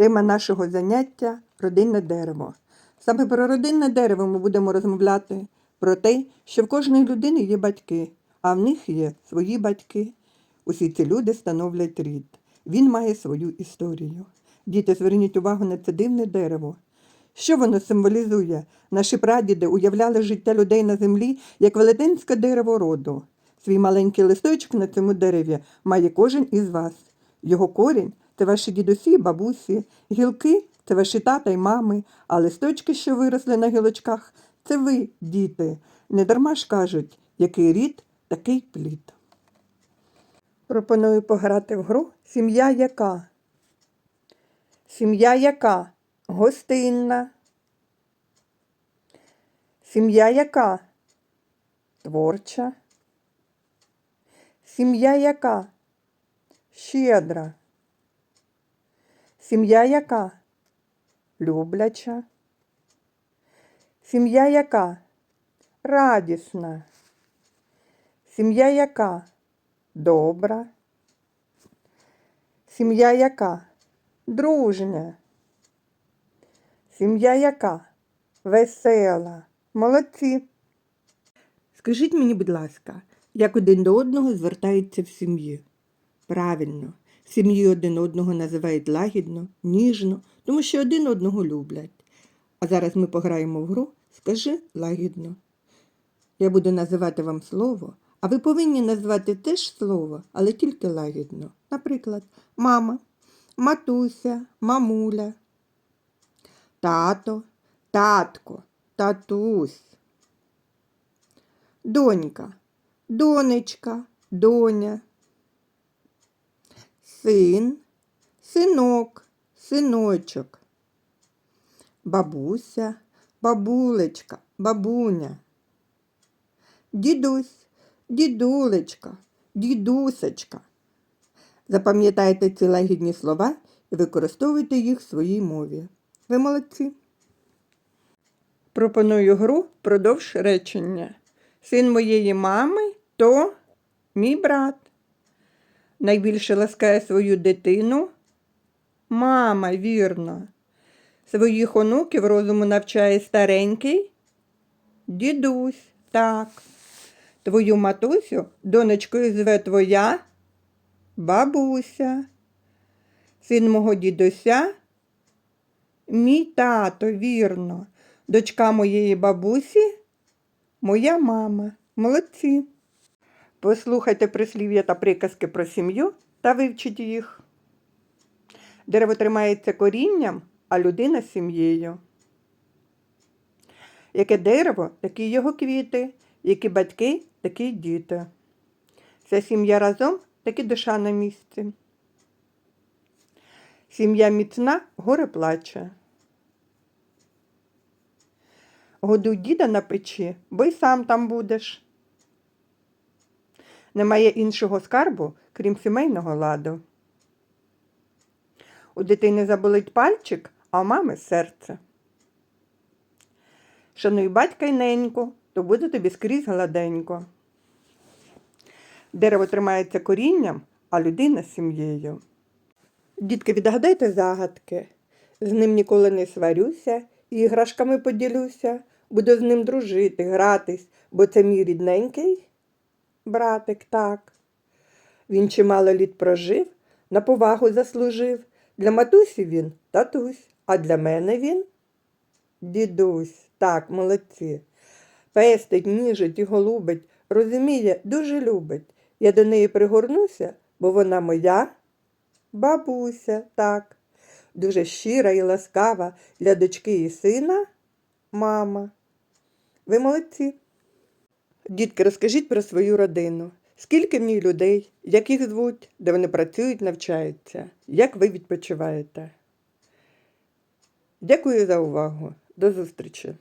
Тема нашого заняття родинне дерево. Саме про родинне дерево ми будемо розмовляти про те, що в кожної людини є батьки, а в них є свої батьки. Усі ці люди становлять рід. Він має свою історію. Діти, зверніть увагу на це дивне дерево. Що воно символізує? Наші прадіди уявляли життя людей на землі як велетенське дерево роду. Свій маленький листочок на цьому дереві має кожен із вас. Його корінь це ваші дідусі, бабусі, гілки це ваші тата й мами, а листочки, що виросли на гілочках, це ви, діти. Недарма ж кажуть, який рід, такий плід. Пропоную пограти в гру Сім'я яка? Сім'я яка? Гостинна. Сім'я яка? Творча. Сім'я яка? Щедра. Сім'я яка? Любляча. Сім'я яка? Радісна. Сім'я яка? Добра. Сім'я яка? Дружня. Сім'я яка? Весела. Молодці. Скажіть мені, будь ласка, як один до одного звертаються в сім'ї? Правильно, сім'ї один одного називають лагідно, ніжно, тому що один одного люблять. А зараз ми пограємо в гру Скажи лагідно. Я буду називати вам слово, а ви повинні назвати теж слово, але тільки лагідно. Наприклад, мама, матуся, мамуля, тато, татко, татусь, донька, донечка, доня, син, синок, синочок, бабуся, бабулечка, бабуня, дідусь, дідулечка, дідусечка. Запам'ятайте ці лагідні слова і використовуйте їх в своїй мові. Ви молодці. Пропоную гру продовж речення. Син моєї мами то мій брат. Найбільше ласкає свою дитину. Мама, вірно. Своїх онуків розуму навчає старенький. Дідусь, так. Твою матусю донечкою зве твоя бабуся. Син мого дідуся. Мій тато, вірно. Дочка моєї бабусі, моя мама. Молодці. Послухайте прислів'я та приказки про сім'ю та вивчіть їх. Дерево тримається корінням, а людина сім'єю. Яке дерево, такі його квіти, які батьки, такі й діти. Вся сім'я разом, так і душа на місці. Сім'я міцна, горе плаче. Годуй діда на печі, бо й сам там будеш. Немає іншого скарбу, крім сімейного ладу. У дитини заболить пальчик, а у мами серце. Шануй батька й неньку, то буде тобі скрізь гладенько. Дерево тримається корінням, а людина сім'єю. Дітки, відгадайте загадки. З ним ніколи не сварюся, іграшками поділюся, буду з ним дружити, гратись, бо це мій рідненький. Братик, так. Він чимало літ прожив, на повагу заслужив. Для матусі він татусь, а для мене він дідусь. Так, молодці. Пестить, ніжить і голубить, розуміє, дуже любить. Я до неї пригорнуся, бо вона моя бабуся, так. Дуже щира і ласкава для дочки і сина мама. Ви молодці. Дітки, розкажіть про свою родину. Скільки в ній людей, як їх звуть, де вони працюють, навчаються, як ви відпочиваєте? Дякую за увагу. До зустрічі!